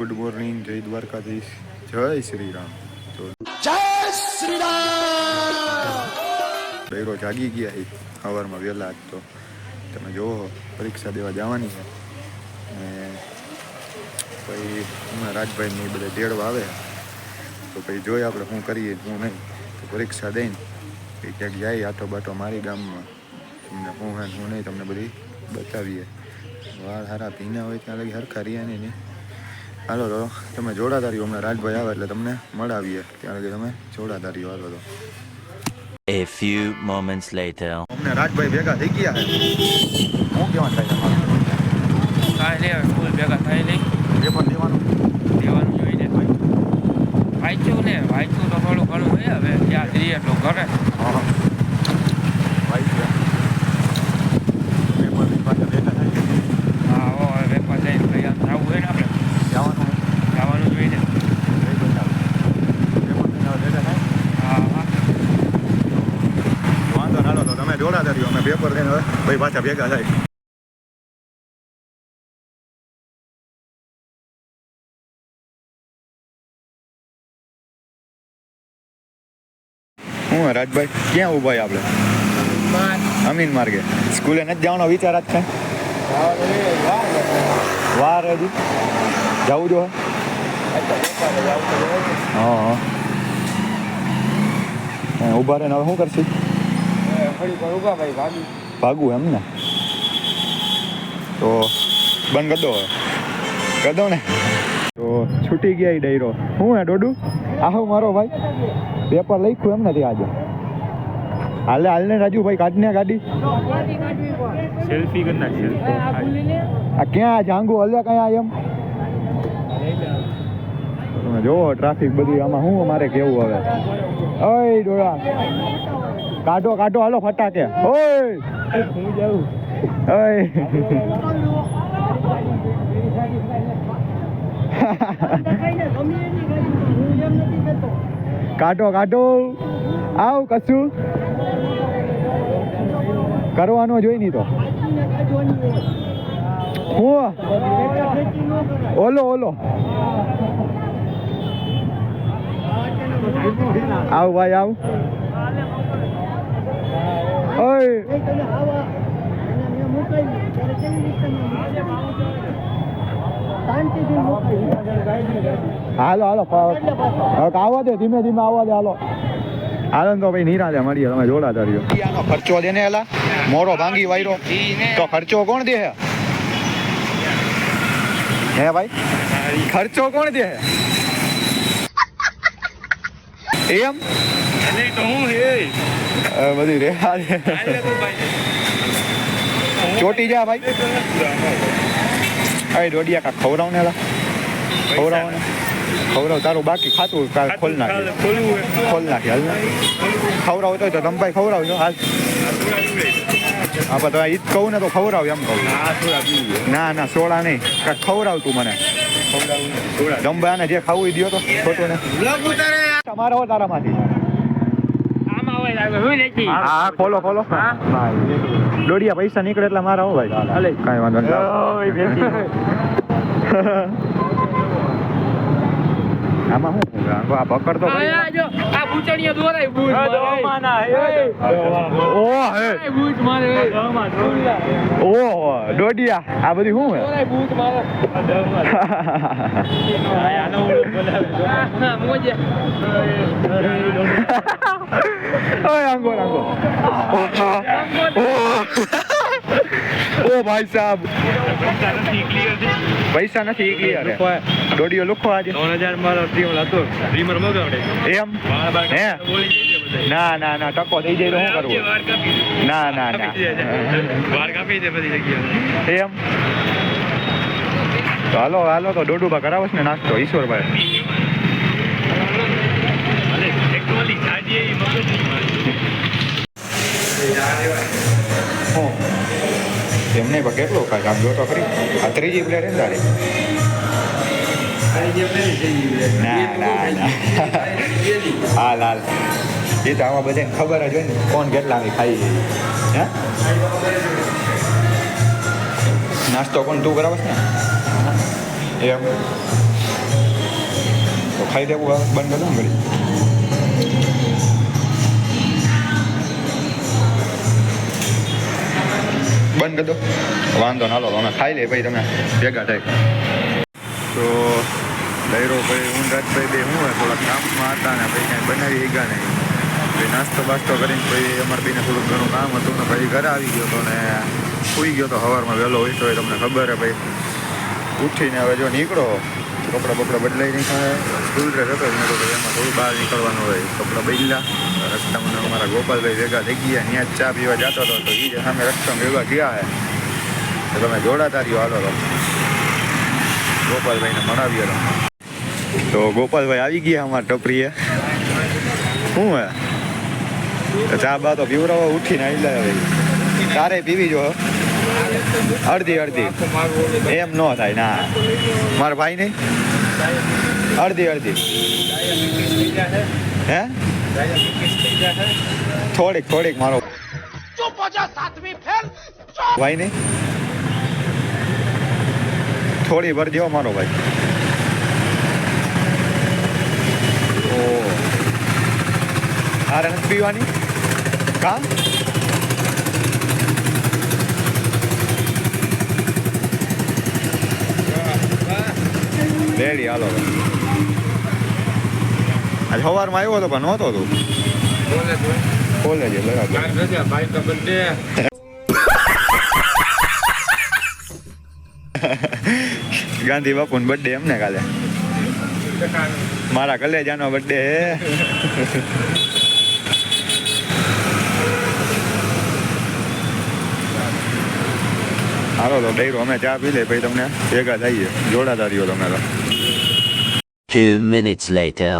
Good morning જય દ્વારકાધીશ જય શ્રી રામ જય શ્રી રામ ડેરો જાગી ગયા એ સવારમાં વહેલા આજ તો. તમે જુઓ પરીક્ષા દેવા જવાની છે. અને પછી હમણાં રાજભાઈને એ બધા તેડવા આવે. તો પછી જોઈએ આપણે શું કરીએ શું નહીં. તો પરીક્ષા દઈને પછી ક્યાંક જાય આટો બાટો મારી ગામમાં. તમને હે ને શું નહીં તમને બધી બતાવીએ. વાળ સારા ભીના હોય ત્યાં લગી હરખા રહ્યા ને. નહીં હાલો તો તમે જોડાતા રહ્યો હમણાં રાજભાઈ આવે એટલે તમને મળાવીએ. કારણ કે તમે જોડાતા રહ્યો હાલો તો. A few moments later. અમને રાજભાઈ ભેગા થઈ ગયા છે. શું કેવા થાય તમારે? કાંઈ નહીં ફૂલ ભેગા થાય નહીં. પણ દેવાનું? દેવાનું જોઈને વાંચ્યું ને વાંચ્યું તો થોડું ઘણું હોય હવે ત્યાં જઈએ તો ઘરે. હા ભાઈ છે પેપરની પાસે ભેગા થાય હા હો હવે વેપાર જઈને ભાઈ આમ જવું હોય ને આપણે જવાનું જવાનું જોઈને પેપર ભેગા થાય હા હા વાંધો ના લો તો તમે જોડાતા રહ્યો અમે પેપર લઈને હવે ભાઈ પાછા ભેગા થાય હું હે રાજભાઈ ક્યાં ઊભા છે આપણે અમીન માર્ગે સ્કૂલે નથી જવાનો વિચાર જ કાંઈ વાર હજી જવું જો હા હા ઊભા રહીને હવે શું કરશું? ભાગવું એમ ને? તો બંધ કરી દો કરી દો ને. તો છૂટી ગયા એ ડાયરો. શું હે ડોડું આહો મારો ભાઈ. પેપર લખ્યું એમ નથી આજે. હાલે હાલને રાજુભાઈ કાઢને ગાડી. સેલ્ફી કરી નાખી આ ક્યાં જાંગુ હલે કયા એમ? તમે જોવો ટ્રાફિક બધી આમાં. શું અમારે કેવું હવે? ઓય ડોળા. કાઢો કાઢો, હાલો ફટાકે. ઓય! ઓય! કાઢો કાઢો. આવ કશું કરવાનો જોઈ નહીં તો. હું ઓલો ઓલો. આવ ભાઈ, આવ. હાલો હાલો આવવા દે ધીમે ધીમે આવવા દે હાલો. આનંદ તો ભાઈ નિરાજે મળીએ તમે જોડા ધર્યો. ખર્ચો દે ને એલા. મોરો ભાંગી વાયરો. તો ખર્ચો કોણ દે હે? ભાઈ? ખર્ચો કોણ દે એમ? તો હું હે. બધી રે. દે ચોટી જા ભાઈ. અરે દોડિયા કા ખવડાવ ને ખવરાવ ખવડાવ ને ખવડાવ તારું બાકી ખાતું કાલ ખોલ નાખે. ખોલ નાખે હાલ ખવડાવ તો તમે ભાઈ ખવડાવજો હાલ. હા તો ઈ કહું ને તો ખવડાવ એમ કહું. ના ના સોડા નહીં. કાંઈક ખવડાવ તું મને. જમવાને જે ખાવું એ દ્યો તો ખોટું ને. તમારો હો તારામાંથી. હું ખોલો ખોલો દોડિયા પૈસા નીકળે એટલે મારા હો ભાઈ. કઈ કાંઈ વાંધો નહીં આમાં શું આ પકડ તો આ બૂચણીયા દોરાય બૂચ ઓ હે. બૂચ મારે. ઓ દોડિયા. આ બધી શું હે મોજે. ઓય આંગો આંગો ઓ ભાઈ સાહેબ પૈસા નથી ક્લિયર દોડીઓ લુખો આજે એમ હે ના ના ના ટકો થઈ જાય તો શું કરવું ના ના ના એમ તો હાલો હાલો તો દોડુબા કરાવો ને નાસ્તો ઈશ્વરભાઈ એમને કેટલું ખાય આમ જોતો ખરી. આ ત્રીજી પ્લેટ એમ તારી? ના ના ના. હાલ હાલ. એ તો આમાં બધાને ખબર જ હોય ને કોણ કેટલાની ખાઈ હે? નાસ્તો કોણ તું કરાવશ ને? એમ. તો ખાઈ દેવું બંધ કરી ને ઘડી બંધ દો. વાંધો ના લો અમે ખાઈ લઈએ ભાઈ તમે ભેગા થાય. તો ડાયરો ભાઈ હું રાજભાઈ બે હું થોડાક કામમાં હતા ને, ભાઈ કાંઈ બનાવી ગયા નહીં. ભાઈ નાસ્તો બાસ્તો કરીને પછી અમારે બીને થોડુંક ઘણું કામ હતું ને, ભાઈ ઘરે આવી ગયો તો ને સૂઈ ગયો તો સવારમાં વહેલો હોય તો તમને ખબર હે ભાઈ. ઉઠીને હવે જો નીકળો, કપડાં બપડા બદલાઈ નહીં થાય સ્કૂલ ડ્રેસ હતો એમાં થોડું બહાર નીકળવાનું હોય, કપડાં બદલ્યા. રસ્તામાં ને અમારા ગોપાલભાઈ ભેગા થઈ ગયા ત્યાં જ ચા પીવા જતો હતો તો એ જ સામે રસ્તામાં ભેગા ગયા હે તો તમે જોડાતા રહ્યો હાલો તો ગોપાલભાઈને મળાવીએ તો તો ગોપાલભાઈ આવી ગયા અમારા ટપરીએ શું હે? તો ચા બા તો પીવડાવો ઉઠીને આવી લે હવે તારે પીવી જો અડધી અડધી. એમ ન થાય, ના. મારા ભાઈ નહીં અડધી અડધી. હે? થોડીક થોડીક મારો. ભાઈ નહીં થોડી ભર જેવો મારો ભાઈ. ઓ હારે નથી પીવાની? કા રેડી, હાલો. આજે સવારમાં આવ્યો હતો પણ નહોતો તું. કોલેજે બરાબર ગાંધી બાપુનો બર્થડે એમને કાલે. મારા કલેજાનો બર્થડે હે. હાલો તો ડૈરો અમે ચા પી લે પછી તમને ભેગા થઈએ. જોડાતા રહ્યો તમે તો. Two minutes later.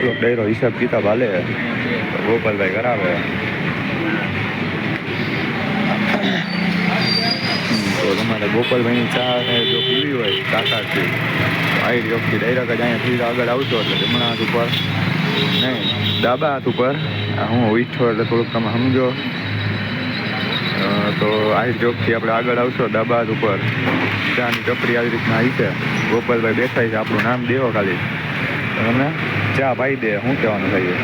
પેલો ડાયરો હિસાબ કિતાબ હાલે. ગોપાલભાઈ કરાવે. તો તમારે ગોપાલભાઈની ચા ને જો પીવી હોય તો આવી વખતે ડાયરેક્ટ જ સીધા આગળ આવતો એટલે જમણા હાથ ઉપર. નહીં, ડાબા હાથ ઉપર. હું ઈચ્છો એટલે થોડુંક તમે સમજો. તો આ ચોકથી આપણે આગળ આવશો હાથ ઉપર. ચાની ટપરી આવી રીતના આવી છે. ગોપાલભાઈ બેઠા છે, આપણું નામ દેવો ખાલી. તમને? ચા ભાઈ દે, શું કહેવાનું થાય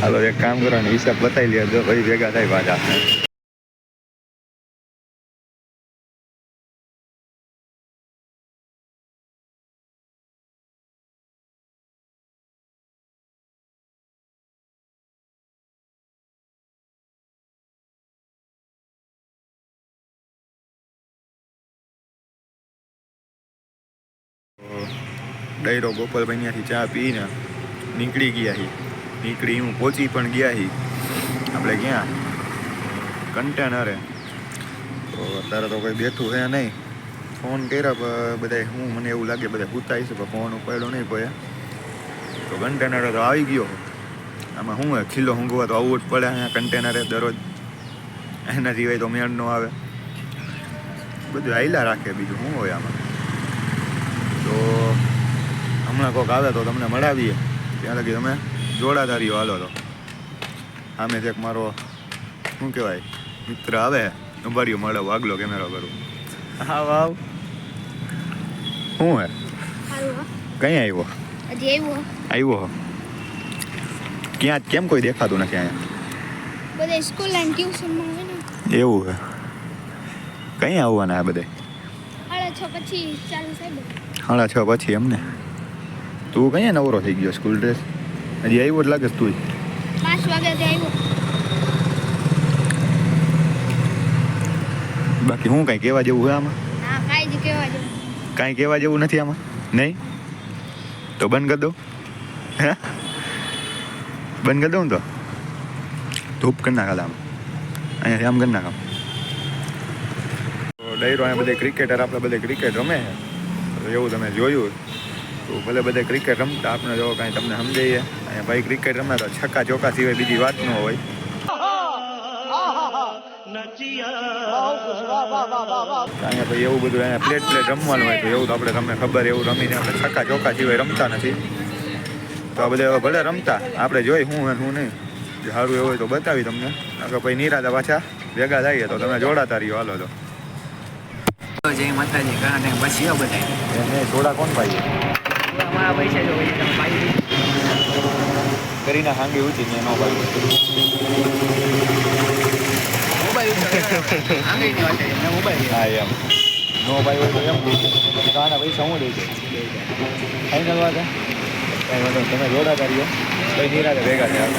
હાલો, એક કામ કરો ને હિસાબ બતાવી લે જો ભાઈ ભેગા થાય પાછા. ડાયરો ગોપાલભાઈ ત્યાંથી ચા પીને નીકળી ગયા હી. નીકળી હું પહોંચી પણ ગયા હી. આપણે ક્યાં? કન્ટેનરે તો અત્યારે તો કોઈ બેઠું છે નહીં. ફોન કર્યા બધા હું, મને એવું લાગે બધા પૂછતા છે, પણ ફોન ઉપાડ્યો નહીં કોઈ. તો કન્ટેનરે તો આવી ગયો. આમાં શું ખીલો ઊંઘવા તો આવવું જ પડે અહીંયા કન્ટેનરે દરરોજ. એના સિવાય તો મેળ ન આવે. બધું આયલા રાખે બીજું શું હોય આમાં? તો હમણાં કોઈક આવે તો તમને મળાવીએ. ત્યાં લગી તમે જોડાધારીઓ હાલો તો. આમે એક મારો શું કહેવાય મિત્ર આવે ઉભારીઓ મળે આગલો કેમેરો કરું. હા વાવ. શું હે. કઈ આવ્યો આવ્યું. ક્યાં કેમ કોઈ દેખાતું નથી અહીંયા? બધા સ્કૂલ અને ટ્યુશનમાં હોય ને. એવું હે. કઈ આવવાના આ બધે સાડા છ પછી ચાલુ સાહેબ સાડા છ પછી એમને? તું કઈ નવરો થઈ ગયો સ્કૂલ ડ્રેસ હજી આવ્યો જ લાગે તું બાકી હું કઈ કહેવા જેવું હોય આમાં? કઈ કહેવા જેવું. નથી આમાં? નહીં? તો બંધ કરી દો હે? બંધ કરી દઉં તો? ધૂપ કરી નાખા આમ. અહીંયા આમ કરી નાખા ડાયરો અહીંયા બધે ક્રિકેટર આપણે બધે ક્રિકેટ રમે. એવું તમે જોયું. તો ભલે બધે ક્રિકેટ રમતા આપણે જો કાંઈ તમને સમજાઈએ. અહીંયા ભાઈ ક્રિકેટ રમે તો છક્કા ચોકા સિવાય બીજી વાત ન હોય. અહીંયા ભાઈ એવું બધું અહીંયા પ્લેટ પ્લેટ રમવાનું હોય તો એવું તો આપણે તમને ખબર એવું રમીને આપણે છક્કા ચોક્કા સિવાય રમતા નથી. તો આ બધા ભલે રમતા આપણે જોઈ હું હું નહીં. જે સારું એવું હોય તો બતાવી તમને. કે ભાઈ નિરાતા પાછા ભેગા થઈએ તો તમે જોડાતા રહ્યો હાલો તો. જય માતાજી ટાઈમ પછી બધા એને જોડા કોણ ભાઈ? અમારા પૈસા જો કરીને હાંગી ઊંચી ને નો ભાઈ. મોબાઈલ હા એમ. નો ભાઈ હોય તો એમ કાના પૈસા હું દઈ વાત હે? વાંધો તમે જોડા કર્યો પછી નિરાતે ભેગા થયા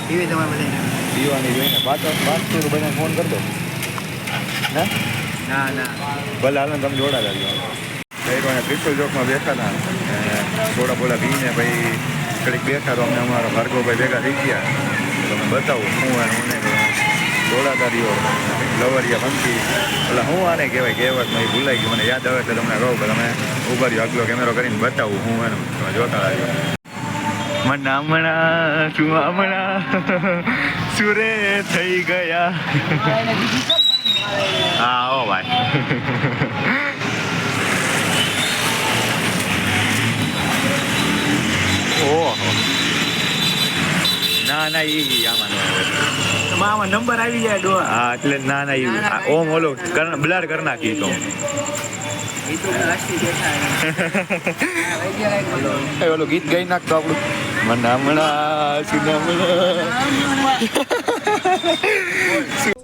ટીવી તમારે બધા પીવાની જોઈને પાછો પાછું બધાને ફોન કરી દો. ના ના ના. ભલે હાલ તમે જોડા જોડાતા રહ્યો કઈ ત્રિશુલ ચોકમાં બેઠા હતા અને થોડા બોલા પીને ભાઈ ઘડીક બેઠા તો અમને અમારા ભાર્ગવભાઈ ભેગા થઈ ગયા. તો તમે બતાવું હું અને જોડાતા રહ્યો લવરિયા પંખી એટલે હું આને કહેવાય કહેવત મેં ભૂલાઈ ગયું મને યાદ આવે એટલે તમને કહું તમે ઊભા રહ્યો આગલો કેમેરો કરીને બતાવું. હું એનું તમે જોતા આવ્યો મને શું હમણાં સુરે થઈ ગયા. હા ઓ ભાઈ. ઓહો ના ના ઈ આમાં આમાં નંબર આવી જાય ડો હા એટલે ના ના ઈ આ ઓમ ઓલો બ્લર કરી નાખી તો. એ એ ઓલું ગીત ગાઈ નાખતો આપણું. મને હમણાં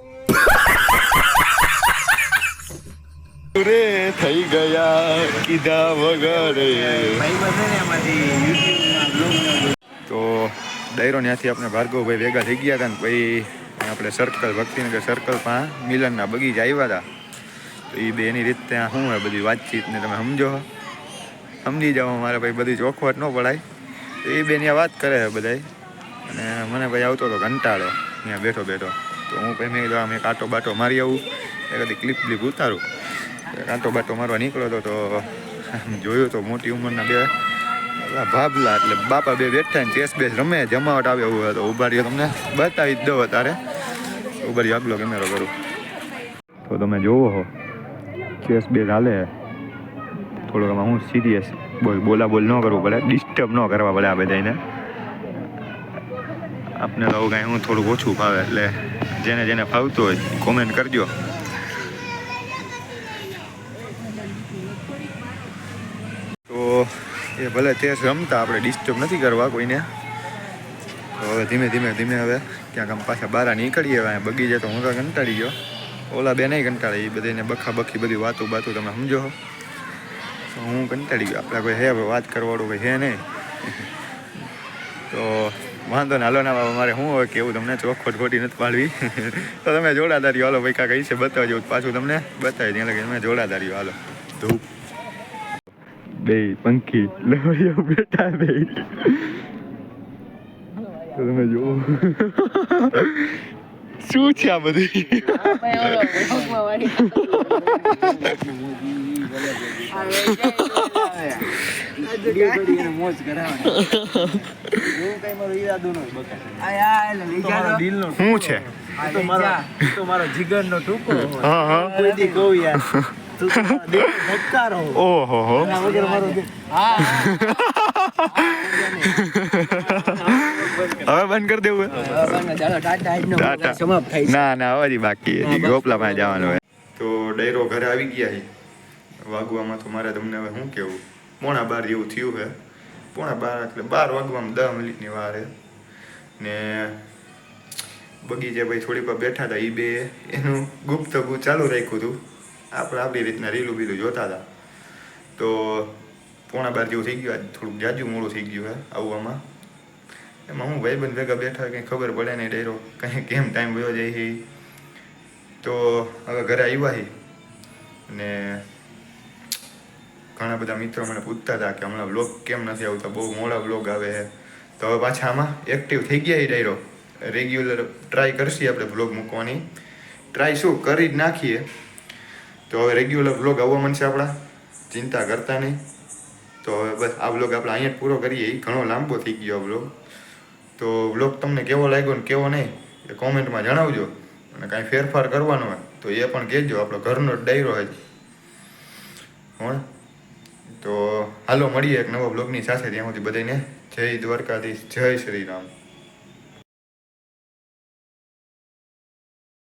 સુરે થઈ ગયા કીધા વગર બંધ તો ડાયરો ત્યાંથી આપણે ભાર્ગવભાઈ ભેગા થઈ ગયા હતા ને પછી આપણે સર્કલ ભક્તિનગર સર્કલ પણ મિલનના બગીચા આવ્યા હતા. તો એ બે એની રીત ત્યાં શું હોય બધી વાતચીત ને તમે સમજો. સમજી જાઓ મારે ભાઈ બધી ચોખવટ ન પડાય. તો એ બેન આ વાત કરે છે બધાય. અને મને ભાઈ આવતો હતો કંટાળો, ત્યાં બેઠો બેઠો. તો હું પછી મેં કીધું બાટો મારી આવું. એ કદી ક્લિપ બ્લિપ ઉતારું. આટો બાટો મારવા નીકળ્યો હતો તો જોયું તો મોટી ઉંમરના બે ભાભલા એટલે બાપા બે બેઠા ને ચેસ બેસ રમે, જમાવટ આવે એવું હતો ઉભારીઓ તમને બતાવી જ દઉં અત્યારે. ઊભા આગલો કેમેરો કરું. તો તમે જોવો હો ચેસ બેસ હાલે થોડુંક આમાં હું સિરિયસ બોલ બોલા બોલ ન કરવું પડે ડિસ્ટર્બ ન કરવા પડે આ બધાને આપને તો કાંઈ હું થોડુંક ઓછું ફાવે, એટલે જેને જેને ફાવતું હોય કોમેન્ટ કરજો તો એ ભલે ચેસ રમતા, આપણે ડિસ્ટર્બ નથી કરવા કોઈને. તો હવે ધીમે ધીમે ધીમે હવે ક્યાંક આમ પાછા બહાર નીકળીએ, હવે બગીચે તો હું તો કંટાળી ગયો. ઓલા બે નહીં કંટાળે, એ બધાને બખા બખી બધી વાતો બાતો તમે સમજો તો હું કંટાળી ગયો. આપણે કોઈ હે વાત કરવાળું કોઈ હે નહીં. તો વાંધો ના હાલો ના બાબા મારે શું હોય કેવું તમને ચોખવટ ખોટી નથી પાડવી. તો તમે જોડાતા રહ્યો હાલો, ભાઈ, કાંઈ છે, બતાવજો, પાછું તમને બતાવી દે એટલે તમે જોડાતા હાલો. ધૂપ. બે પંખી. લવરિયા બેટા બે તો તમે જુઓ. શું છે આ બધી? શું છે? તો મારો જીગર નો ટૂંકો ટુકડો હા હા. કોઈ દી કહું યાર. ઓહો. હો હવે બંધ કરી દેવું ના ના હજી બાકી હજી. ગોપલા જવાનું હોય તો ડેરો ઘરે આવી ગયા છે વાગવામાં તો મારે તમને હવે શું કેવું પોણા બાર જેવું થયું છે પોણા બાર એટલે બાર વાગવામાં દસ મિનિટની વાર છે ને બગીચે ભાઈ થોડીક વાર બેઠા હતા એ બે. એનું ગુપ્ત ગુપ્ત ચાલુ રાખ્યું હતું. આપણે આપણી રીતના રીલું બીલું જોતા હતા. તો પોણા બાર જેવું થઈ ગયું, આજ થોડુંક જાજુ મોડું થઈ ગયું હે, આવવામાં. એમાં હું ભાઈબંધ ભેગા બેઠા, કંઈ ખબર પડે નહીં ડાયરો કંઈ કેમ ટાઈમ વયો જાય છે. તો હવે ઘરે આવ્યા છે. ને ઘણા બધા મિત્રો મને પૂછતા હતા કે હમણાં વ્લોગ કેમ નથી આવતા, બહુ મોડા વ્લોગ આવે છે. તો હવે પાછા આમાં એક્ટિવ થઈ ગયા એ ડાયરો રેગ્યુલર ટ્રાય કરશી આપણે વ્લોગ મૂકવાની. ટ્રાય શું? કરી જ નાખીએ. તો હવે રેગ્યુલર બ્લોગ આવવા મળશે આપણા. ચિંતા કરતા નહીં. તો હવે બસ આ બ્લોગ આપણે અહીંયા જ પૂરો કરીએ. એ ઘણો લાંબો થઈ ગયો બ્લોગ તો બ્લોગ તમને કેવો લાગ્યો ને કેવો નહીં, એ કોમેન્ટમાં જણાવજો. અને કાંઈ ફેરફાર કરવાનો હોય તો એ પણ કહેજો. આપણો ઘરનો જ ડાયરો હોય હોણ તો હાલો, મળીએ એક નવા બ્લોગની સાથે. ત્યાં સુધી બધાને જય દ્વારકાધીશ, જય શ્રી રામ.